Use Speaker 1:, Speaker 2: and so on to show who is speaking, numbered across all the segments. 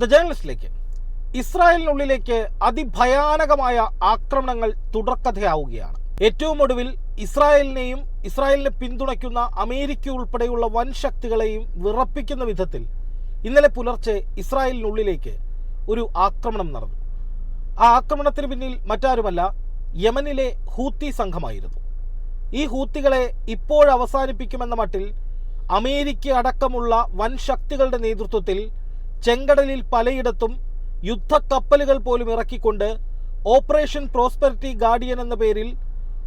Speaker 1: The ജേർണലിസ്റ്റിലേക്ക് ഇസ്രായേലിനുള്ളിലേക്ക് അതിഭയാനകമായ ആക്രമണങ്ങൾ തുടർക്കഥയാവുകയാണ്. ഏറ്റവും ഒടുവിൽ ഇസ്രായേലിനെയും ഇസ്രായേലിനെ പിന്തുണയ്ക്കുന്ന അമേരിക്ക ഉൾപ്പെടെയുള്ള വൻ ശക്തികളെയും വിറപ്പിക്കുന്ന വിധത്തിൽ ഇന്നലെ പുലർച്ചെ ഇസ്രായേലിനുള്ളിലേക്ക് ഒരു ആക്രമണം നടന്നു. ആ ആക്രമണത്തിന് പിന്നിൽ മറ്റാരുമല്ല യമനിലെ ഹൂത്തി സംഘമായിരുന്നു. ഈ ഹൂത്തികളെ ഇപ്പോഴവസാനിപ്പിക്കുമെന്ന മട്ടിൽ അമേരിക്ക അടക്കമുള്ള വൻ ശക്തികളുടെ നേതൃത്വത്തിൽ ചെങ്കടലിൽ പലയിടത്തും യുദ്ധക്കപ്പലുകൾ പോലും ഇറക്കിക്കൊണ്ട് ഓപ്പറേഷൻ പ്രോസ്പെരിറ്റി ഗാർഡിയൻ എന്ന പേരിൽ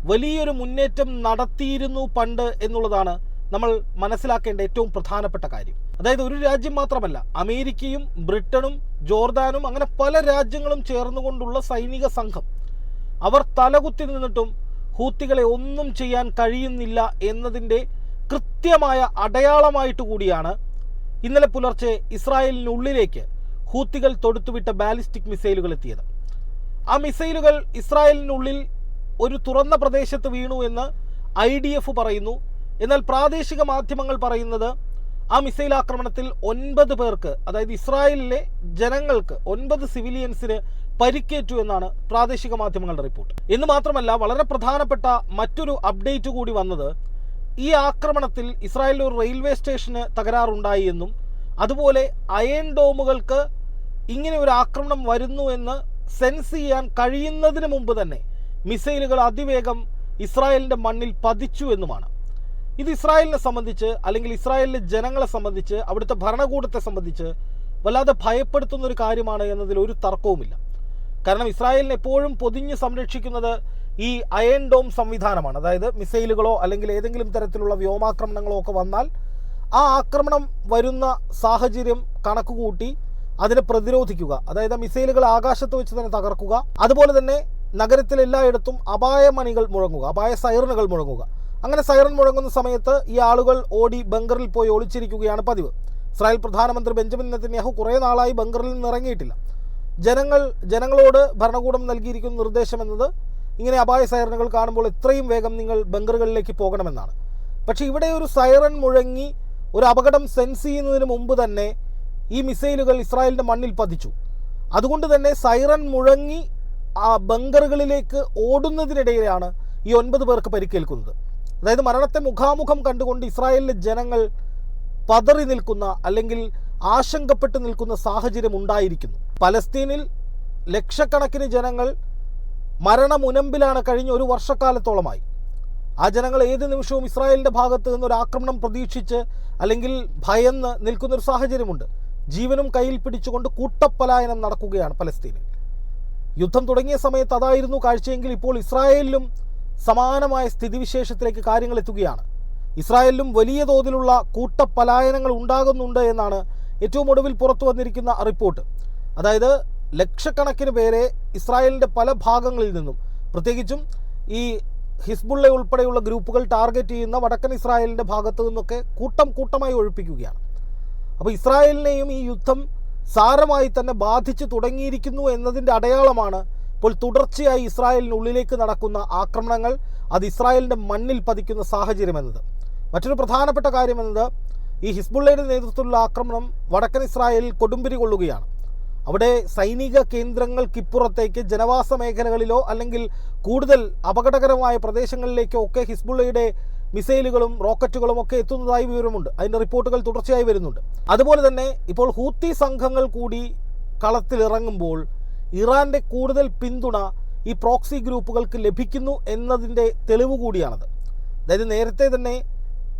Speaker 1: വലിയൊരു മുന്നേറ്റം നടത്തിയിരുന്നു പണ്ട് എന്നുള്ളതാണ് നമ്മൾ മനസ്സിലാക്കേണ്ട ഏറ്റവും പ്രധാനപ്പെട്ട കാര്യം. അതായത് ഒരു രാജ്യം മാത്രമല്ല അമേരിക്കയും ബ്രിട്ടനും ജോർദാനും അങ്ങനെ പല രാജ്യങ്ങളും ചേർന്നുകൊണ്ടുള്ള സൈനിക സംഘം. അവർ തലകുത്തി നിന്നിട്ടും ഹൂത്തികളെ ഒന്നും ചെയ്യാൻ കഴിയുന്നില്ല എന്നതിന്റെ കൃത്യമായ അടയാളമായിട്ട് കൂടിയാണ് ഇന്നലെ പുലർച്ചെ ഇസ്രായേലിനുള്ളിലേക്ക് ഹൂത്തികൾ തൊടുത്തുവിട്ട ബാലിസ്റ്റിക് മിസൈലുകൾ എത്തിയത്. ആ മിസൈലുകൾ ഇസ്രായേലിനുള്ളിൽ ഒരു തുറന്ന പ്രദേശത്ത് വീണു എന്ന് ഐ ഡി എഫ് പറയുന്നു. എന്നാൽ പ്രാദേശിക മാധ്യമങ്ങൾ പറയുന്നത് ആ മിസൈൽ ആക്രമണത്തിൽ ഒൻപത് പേർക്ക് അതായത് ഇസ്രായേലിലെ ജനങ്ങൾക്ക് ഒൻപത് സിവിലിയൻസിന് പരിക്കേറ്റു എന്നാണ് പ്രാദേശിക മാധ്യമങ്ങളുടെ റിപ്പോർട്ട്. എന്ന് മാത്രമല്ല വളരെ പ്രധാനപ്പെട്ട മറ്റൊരു അപ്ഡേറ്റ് കൂടി വന്നത് ഈ ആക്രമണത്തിൽ ഇസ്രായേലിൽ ഒരു റെയിൽവേ സ്റ്റേഷന് തകരാറുണ്ടായി എന്നും അതുപോലെ അയൺ ഡോമുകൾക്ക് ഇങ്ങനെ ഒരു ആക്രമണം വരുന്നു എന്ന് സെൻസ് ചെയ്യാൻ കഴിയുന്നതിന് മുമ്പ് തന്നെ മിസൈലുകൾ അതിവേഗം ഇസ്രായേലിന്റെ മണ്ണിൽ പതിച്ചു എന്നുമാണ്. ഇത് ഇസ്രായേലിനെ സംബന്ധിച്ച് അല്ലെങ്കിൽ ഇസ്രായേലിലെ ജനങ്ങളെ സംബന്ധിച്ച് അവിടുത്തെ ഭരണകൂടത്തെ സംബന്ധിച്ച് വല്ലാതെ ഭയപ്പെടുത്തുന്ന ഒരു കാര്യമാണ് എന്നതിൽ ഒരു തർക്കവുമില്ല. കാരണം ഇസ്രായേലിനെ എപ്പോഴും പൊതിഞ്ഞ് സംരക്ഷിക്കുന്നത് ഈ അയൺ ഡോം സംവിധാനമാണ്. അതായത് മിസൈലുകളോ അല്ലെങ്കിൽ ഏതെങ്കിലും തരത്തിലുള്ള വ്യോമാക്രമണങ്ങളോ ഒക്കെ വന്നാൽ ആ ആക്രമണം വരുന്ന സാഹചര്യം കണക്കുകൂട്ടി അതിനെ പ്രതിരോധിക്കുക. അതായത് മിസൈലുകൾ ആകാശത്ത് വെച്ച് തന്നെ തകർക്കുക. അതുപോലെ തന്നെ നഗരത്തിലെല്ലായിടത്തും അപായമണികൾ മുഴങ്ങുക അപായ സൈറനുകൾ മുഴങ്ങുക. അങ്ങനെ സൈറൺ മുഴങ്ങുന്ന സമയത്ത് ഈ ആളുകൾ ഓടി ബങ്കറിൽ പോയി ഒളിച്ചിരിക്കുകയാണ് പതിവ്. ഇസ്രായേൽ പ്രധാനമന്ത്രി ബെഞ്ചമിൻ നെത്തന്യാഹു കുറേ നാളായി ബങ്കറിൽ നിന്ന് ഇറങ്ങിയിട്ടില്ല. ജനങ്ങൾ ജനങ്ങളോട് ഭരണകൂടം നൽകിയിരിക്കുന്ന നിർദ്ദേശം എന്നത് ഇങ്ങനെ അപായ സൈറനുകൾ കാണുമ്പോൾ എത്രയും വേഗം നിങ്ങൾ ബങ്കറുകളിലേക്ക് പോകണമെന്നാണ്. പക്ഷേ ഇവിടെ ഒരു സൈറൺ മുഴങ്ങി ഒരു അപകടം സെൻസ് ചെയ്യുന്നതിന് മുമ്പ് തന്നെ ഈ മിസൈലുകൾ ഇസ്രായേലിന്റെ മണ്ണിൽ പതിച്ചു. അതുകൊണ്ട് തന്നെ സൈറൺ മുഴങ്ങി ആ ബങ്കറുകളിലേക്ക് ഓടുന്നതിനിടയിലാണ് ഈ ഒൻപത് പേർക്ക് പരിക്കേൽക്കുന്നത്. അതായത് മരണത്തെ മുഖാമുഖം കണ്ടുകൊണ്ട് ഇസ്രായേലിലെ ജനങ്ങൾ പതറി നിൽക്കുന്ന അല്ലെങ്കിൽ ആശങ്കപ്പെട്ട് നിൽക്കുന്ന സാഹചര്യം ഉണ്ടായിരിക്കുന്നു. പലസ്തീനിൽ ലക്ഷക്കണക്കിന് ജനങ്ങൾ മരണമുനമ്പിലാണ് കഴിഞ്ഞ ഒരു വർഷക്കാലത്തോളമായി. ആ ജനങ്ങൾ ഏത് നിമിഷവും ഇസ്രായേലിന്റെ ഭാഗത്ത് നിന്നൊരു ആക്രമണം പ്രതീക്ഷിച്ച് അല്ലെങ്കിൽ ഭയന്ന് നിൽക്കുന്നൊരു സാഹചര്യമുണ്ട്. ജീവനും കയ്യിൽ പിടിച്ചുകൊണ്ട് കൂട്ടപ്പലായനം നടക്കുകയാണ് പലസ്തീനിൽ. യുദ്ധം തുടങ്ങിയ സമയത്ത് അതായിരുന്നു കാഴ്ചയെങ്കിൽ ഇപ്പോൾ ഇസ്രായേലിലും സമാനമായ സ്ഥിതിവിശേഷത്തിലേക്ക് കാര്യങ്ങൾ എത്തുകയാണ്. ഇസ്രായേലിലും വലിയ തോതിലുള്ള കൂട്ടപ്പലായനങ്ങൾ ഉണ്ടാകുന്നുണ്ട് എന്നാണ് ഏറ്റവും ഒടുവിൽ പുറത്തു വന്നിരിക്കുന്ന റിപ്പോർട്ട്. അതായത് ലക്ഷക്കണക്കിന് പേരെ ഇസ്രായേലിന്റെ പല ഭാഗങ്ങളിൽ നിന്നും പ്രത്യേകിച്ചും ഈ ഹിസ്ബുള്ള ഉൾപ്പെടെയുള്ള ഗ്രൂപ്പുകൾ ടാർഗറ്റ് ചെയ്യുന്ന വടക്കൻ ഇസ്രായേലിന്റെ ഭാഗത്തു നിന്നൊക്കെ കൂട്ടം കൂട്ടമായി ഒഴിപ്പിക്കുകയാണ്. അപ്പോൾ ഇസ്രായേലിനെയും ഈ യുദ്ധം സാരമായി തന്നെ ബാധിച്ചു തുടങ്ങിയിരിക്കുന്നു എന്നതിന്റെ അടയാളമാണ് ഇപ്പോൾ തുടർച്ചയായി ഇസ്രായേലിനുള്ളിലേക്ക് നടക്കുന്ന ആക്രമണങ്ങൾ അത് ഇസ്രായേലിന്റെ മണ്ണിൽ പതിക്കുന്ന സാഹചര്യം എന്നത്. മറ്റൊരു പ്രധാനപ്പെട്ട കാര്യം എന്നത് ഈ ഹിസ്ബുള്ളയുടെ നേതൃത്വത്തിലുള്ള ആക്രമണം വടക്കൻ ഇസ്രായേലിൽ കൊടുമ്പിരി കൊള്ളുകയാണ്. അവിടെ സൈനിക കേന്ദ്രങ്ങൾക്കിപ്പുറത്തേക്ക് ജനവാസ മേഖലകളിലോ അല്ലെങ്കിൽ കൂടുതൽ അപകടകരമായ പ്രദേശങ്ങളിലേക്കോ ഒക്കെ ഹിസ്ബുള്ളയുടെ മിസൈലുകളും റോക്കറ്റുകളും ഒക്കെ എത്തുന്നതായി വിവരമുണ്ട്. അതിന്റെ റിപ്പോർട്ടുകൾ തുടർച്ചയായി വരുന്നുണ്ട്. അതുപോലെ തന്നെ ഇപ്പോൾ ഹൂത്തി സംഘങ്ങൾ കൂടി കളത്തിലിറങ്ങുമ്പോൾ ഇറാന്റെ കൂടുതൽ പിന്തുണ ഈ പ്രോക്സി ഗ്രൂപ്പുകൾക്ക് ലഭിക്കുന്നു എന്നതിന്റെ തെളിവ് കൂടിയാണത്. അതായത് നേരത്തെ തന്നെ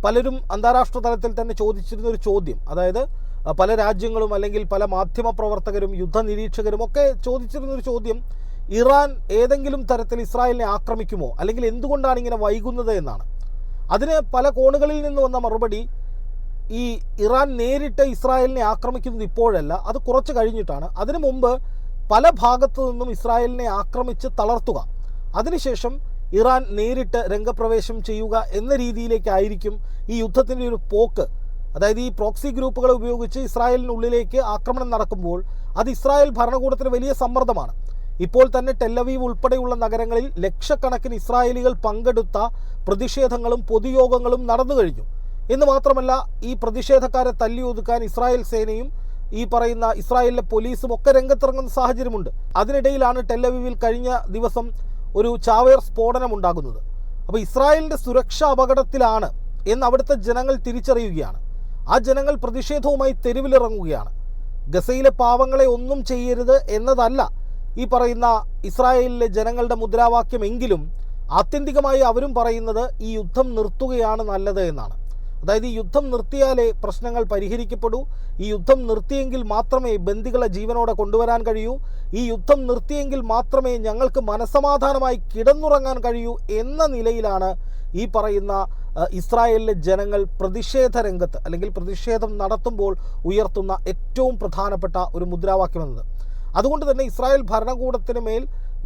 Speaker 1: പലരും അന്താരാഷ്ട്ര തലത്തിൽ തന്നെ ചോദിച്ചിരുന്ന ഒരു ചോദ്യം. അതായത് പല രാജ്യങ്ങളും അല്ലെങ്കിൽ പല മാധ്യമ പ്രവർത്തകരും യുദ്ധ നിരീക്ഷകരും ഒക്കെ ചോദിച്ചിരുന്നൊരു ചോദ്യം ഇറാൻ ഏതെങ്കിലും തരത്തിൽ ഇസ്രായേലിനെ ആക്രമിക്കുമോ? അല്ലെങ്കിൽ എന്തുകൊണ്ടാണ് ഇങ്ങനെ വൈകുന്നത് എന്നാണ്. അതിന് പല കോണുകളിൽ നിന്ന് വന്ന മറുപടി ഈ ഇറാൻ നേരിട്ട് ഇസ്രായേലിനെ ആക്രമിക്കുന്നത് ഇപ്പോഴല്ല അത് കുറച്ച് കഴിഞ്ഞിട്ടാണ്. അതിനു മുമ്പ് പല ഭാഗത്തു നിന്നും ഇസ്രായേലിനെ ആക്രമിച്ച് തളർത്തുക. അതിനുശേഷം ഇറാൻ നേരിട്ട് രംഗപ്രവേശം ചെയ്യുക എന്ന രീതിയിലേക്കായിരിക്കും ഈ യുദ്ധത്തിന്റെ ഒരു പോക്ക്. അതായത് ഈ പ്രോക്സി ഗ്രൂപ്പുകളെ ഉപയോഗിച്ച് ഇസ്രായേലിനുള്ളിലേക്ക് ആക്രമണം നടക്കുമ്പോൾ അത് ഇസ്രായേൽ ഭരണകൂടത്തിന് വലിയ സമ്മർദ്ദമാണ്. ഇപ്പോൾ തന്നെ ടെല്ലവീവ് ഉൾപ്പെടെയുള്ള നഗരങ്ങളിൽ ലക്ഷക്കണക്കിന് ഇസ്രായേലികൾ പങ്കെടുത്ത പ്രതിഷേധങ്ങളും പൊതുയോഗങ്ങളും നടന്നു കഴിഞ്ഞു. എന്ന് മാത്രമല്ല ഈ പ്രതിഷേധക്കാരെ തല്ലി ഒതുക്കാൻ ഇസ്രായേൽ സേനയും ഈ പറയുന്ന ഇസ്രായേലിലെ പോലീസും ഒക്കെ രംഗത്തിറങ്ങുന്ന സാഹചര്യമുണ്ട്. അതിനിടയിലാണ് ടെല്ലവീവിൽ കഴിഞ്ഞ ദിവസം ഒരു ചാവേർ സ്ഫോടനം ഉണ്ടാകുന്നത്. അപ്പോൾ ഇസ്രായേലിന്റെ സുരക്ഷാ അപകടത്തിലാണ് എന്ന് അവിടുത്തെ ജനങ്ങൾ തിരിച്ചറിയുകയാണ്. ആ ജനങ്ങൾ പ്രതിഷേധവുമായി തെരുവിലിറങ്ങുകയാണ്. ഗസയിലെ പാവങ്ങളെ ഒന്നും ചെയ്യരുത് എന്നതല്ല ഈ പറയുന്ന ഇസ്രായേലിലെ ജനങ്ങളുടെ മുദ്രാവാക്യമെങ്കിലും ആത്യന്തികമായി അവരും പറയുന്നത് ഈ യുദ്ധം നിർത്തുകയാണ് നല്ലത് എന്നാണ്. അതായത് ഈ യുദ്ധം നിർത്തിയാലേ പ്രശ്നങ്ങൾ പരിഹരിക്കപ്പെടൂ. ഈ യുദ്ധം നിർത്തിയെങ്കിൽ മാത്രമേ ബന്ദികളെ ജീവനോടെ കൊണ്ടുവരാൻ കഴിയൂ. ഈ യുദ്ധം നിർത്തിയെങ്കിൽ മാത്രമേ ഞങ്ങൾക്ക് മനസമാധാനമായി കിടന്നുറങ്ങാൻ കഴിയൂ എന്ന നിലയിലാണ് ഈ പറയുന്ന ഇസ്രായേലിലെ ജനങ്ങൾ പ്രതിഷേധ രംഗത്ത് അല്ലെങ്കിൽ പ്രതിഷേധം നടത്തുമ്പോൾ ഉയർത്തുന്ന ഏറ്റവും പ്രധാനപ്പെട്ട ഒരു മുദ്രാവാക്യം എന്നത്. അതുകൊണ്ട് തന്നെ ഇസ്രായേൽ ഭരണകൂടത്തിന് മേൽ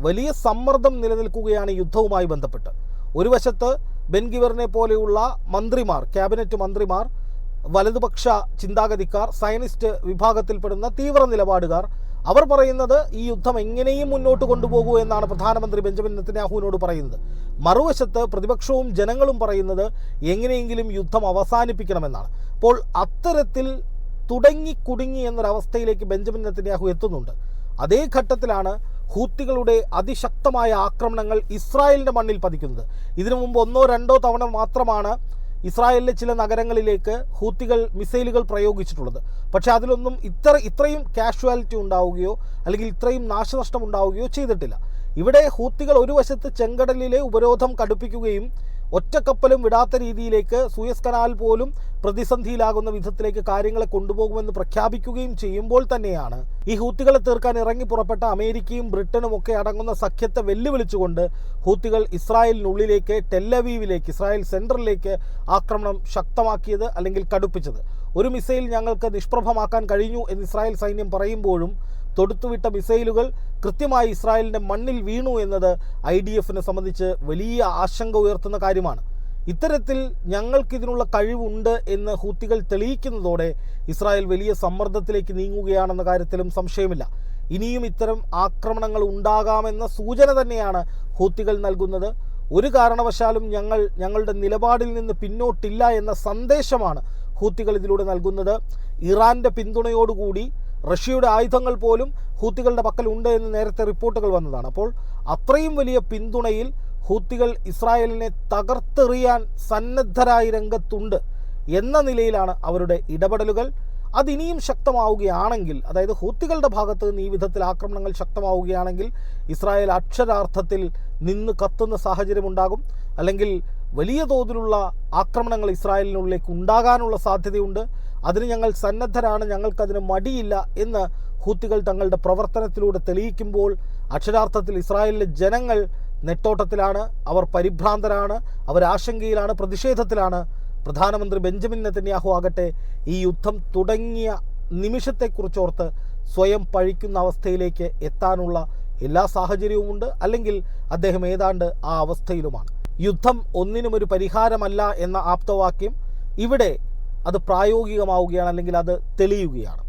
Speaker 1: വലിയ സമ്മർദ്ദം നിലനിൽക്കുകയാണ് യുദ്ധവുമായി ബന്ധപ്പെട്ട്. ഒരു വശത്ത് ബെൻഗിവറിനെ പോലെയുള്ള മന്ത്രിമാർ ക്യാബിനറ്റ് മന്ത്രിമാർ വലതുപക്ഷ ചിന്താഗതിക്കാർ സയനിസ്റ്റ് വിഭാഗത്തിൽപ്പെടുന്ന തീവ്ര നിലപാടുകാർ അവർ പറയുന്നത് ഈ യുദ്ധം എങ്ങനെയും മുന്നോട്ട് കൊണ്ടുപോകൂ എന്നാണ് പ്രധാനമന്ത്രി ബെഞ്ചമിൻ നെത്തന്യാഹുവിനോട് പറയുന്നത്. മറുവശത്ത് പ്രതിപക്ഷവും ജനങ്ങളും പറയുന്നത് എങ്ങനെയെങ്കിലും യുദ്ധം അവസാനിപ്പിക്കണമെന്നാണ്. അപ്പോൾ അത്തരത്തിൽ തുടങ്ങി കുടുങ്ങി എന്നൊരവസ്ഥയിലേക്ക് ബെഞ്ചമിൻ നെത്തന്യാഹു എത്തുന്നുണ്ട്. അതേ ഘട്ടത്തിലാണ് ഹൂത്തികളുടെ അതിശക്തമായ ആക്രമണങ്ങൾ ഇസ്രായേലിന്റെ മണ്ണിൽ പതിക്കുന്നത്. ഇതിനു മുമ്പ് ഒന്നോ രണ്ടോ തവണ മാത്രമാണ് ഇസ്രായേലിലെ ചില നഗരങ്ങളിലേക്ക് ഹൂത്തികൾ മിസൈലുകൾ പ്രയോഗിച്ചിട്ടുള്ളത്. പക്ഷേ അതിലൊന്നും ഇത്ര ഇത്രയും കാഷ്വാലിറ്റി ഉണ്ടാവുകയോ അല്ലെങ്കിൽ ഇത്രയും നാശനഷ്ടം ഉണ്ടാവുകയോ ചെയ്തിട്ടില്ല. ഇവിടെ ഹൂത്തികൾ ഒരു വശത്ത് ചെങ്കടലിലെ ഉപരോധം കടുപ്പിക്കുകയും ഒറ്റക്കപ്പലും വിടാത്ത രീതിയിലേക്ക് സൂയസ് കനാൽ പോലും പ്രതിസന്ധിയിലാകുന്ന വിധത്തിലേക്ക് കാര്യങ്ങളെ കൊണ്ടുപോകുമെന്ന് പ്രഖ്യാപിക്കുകയും ചെയ്യുമ്പോൾ തന്നെയാണ് ഈ ഹൂത്തികളെ തീർക്കാൻ ഇറങ്ങി പുറപ്പെട്ട അമേരിക്കയും ബ്രിട്ടനും ഒക്കെ അടങ്ങുന്ന സഖ്യത്തെ വെല്ലുവിളിച്ചുകൊണ്ട് ഹൂത്തികൾ ഇസ്രായേലിനുള്ളിലേക്ക് ടെല്ലവീവിലേക്ക് ഇസ്രായേൽ സെൻട്രലിലേക്ക് ആക്രമണം ശക്തമാക്കിയത് അല്ലെങ്കിൽ കടുപ്പിച്ചത്. ഒരു മിസൈൽ ഞങ്ങൾക്ക് നിഷ്പ്രഭമാക്കാൻ കഴിഞ്ഞു എന്ന് ഇസ്രായേൽ സൈന്യം പറയുമ്പോഴും തൊടുത്തുവിട്ട മിസൈലുകൾ കൃത്യമായി ഇസ്രായേലിന്റെ മണ്ണിൽ വീണു എന്നത് ഐ ഡി എഫിനെ സംബന്ധിച്ച് വലിയ ആശങ്ക ഉയർത്തുന്ന കാര്യമാണ്. ഇത്തരത്തിൽ ഞങ്ങൾക്കിതിനുള്ള കഴിവുണ്ട് എന്ന് ഹൂത്തികൾ തെളിയിക്കുന്നതോടെ ഇസ്രായേൽ വലിയ സമ്മർദ്ദത്തിലേക്ക് നീങ്ങുകയാണെന്ന കാര്യത്തിലും സംശയമില്ല. ഇനിയും ഇത്തരം ആക്രമണങ്ങൾ ഉണ്ടാകാമെന്ന സൂചന തന്നെയാണ് ഹൂത്തികൾ നൽകുന്നത്. ഒരു കാരണവശാലും ഞങ്ങൾ ഞങ്ങളുടെ നിലപാടിൽ നിന്ന് പിന്നോട്ടില്ല എന്ന സന്ദേശമാണ് ഹൂത്തികൾ ഇതിലൂടെ നൽകുന്നത്. ഇറാന്റെ പിന്തുണയോടുകൂടി റഷ്യയുടെ ആയുധങ്ങൾ പോലും ഹൂത്തികളുടെ പക്കൽ ഉണ്ട് എന്ന് നേരത്തെ റിപ്പോർട്ടുകൾ വന്നതാണ്. അപ്പോൾ അത്രയും വലിയ പിന്തുണയിൽ ഹൂത്തികൾ ഇസ്രായേലിനെ തകർത്തെറിയാൻ സന്നദ്ധരായി രംഗത്തുണ്ട് എന്ന നിലയിലാണ് അവരുടെ ഇടപെടലുകൾ. അതിനിയും ശക്തമാവുകയാണെങ്കിൽ അതായത് ഹൂത്തികളുടെ ഭാഗത്ത് നിന്ന് ഈ വിധത്തിൽ ആക്രമണങ്ങൾ ശക്തമാവുകയാണെങ്കിൽ ഇസ്രായേൽ അക്ഷരാർത്ഥത്തിൽ നിന്ന് കത്തുന്ന സാഹചര്യമുണ്ടാകും. അല്ലെങ്കിൽ വലിയ തോതിലുള്ള ആക്രമണങ്ങൾ ഇസ്രായേലിനുള്ളിലേക്ക് ഉണ്ടാകാനുള്ള സാധ്യതയുണ്ട്. അതിന് ഞങ്ങൾ സന്നദ്ധരാണ് ഞങ്ങൾക്കതിന് മടിയില്ല എന്ന് ഹൂത്തികൾ തങ്ങളുടെ പ്രവർത്തനത്തിലൂടെ തെളിയിക്കുമ്പോൾ അക്ഷരാർത്ഥത്തിൽ ഇസ്രായേലിലെ ജനങ്ങൾ നെട്ടോട്ടത്തിലാണ് അവർ പരിഭ്രാന്തരാണ് അവർ ആശങ്കയിലാണ് പ്രതിഷേധത്തിലാണ്. പ്രധാനമന്ത്രി ബെഞ്ചമിൻ നെത്തന്യാഹു ആകട്ടെ ഈ യുദ്ധം തുടങ്ങിയ നിമിഷത്തെക്കുറിച്ചോർത്ത് സ്വയം പഴിക്കുന്ന അവസ്ഥയിലേക്ക് എത്താനുള്ള എല്ലാ സാഹചര്യവുമുണ്ട്. അല്ലെങ്കിൽ അദ്ദേഹം ഏതാണ്ട് ആ അവസ്ഥയിലുമാണ്. യുദ്ധം ഒന്നിനും ഒരു പരിഹാരമല്ല എന്ന ആപ്തവാക്യം ഇവിടെ അത് പ്രായോഗികമാവുകയാണ് അല്ലെങ്കിൽ അത് തെളിയുകയാണ്.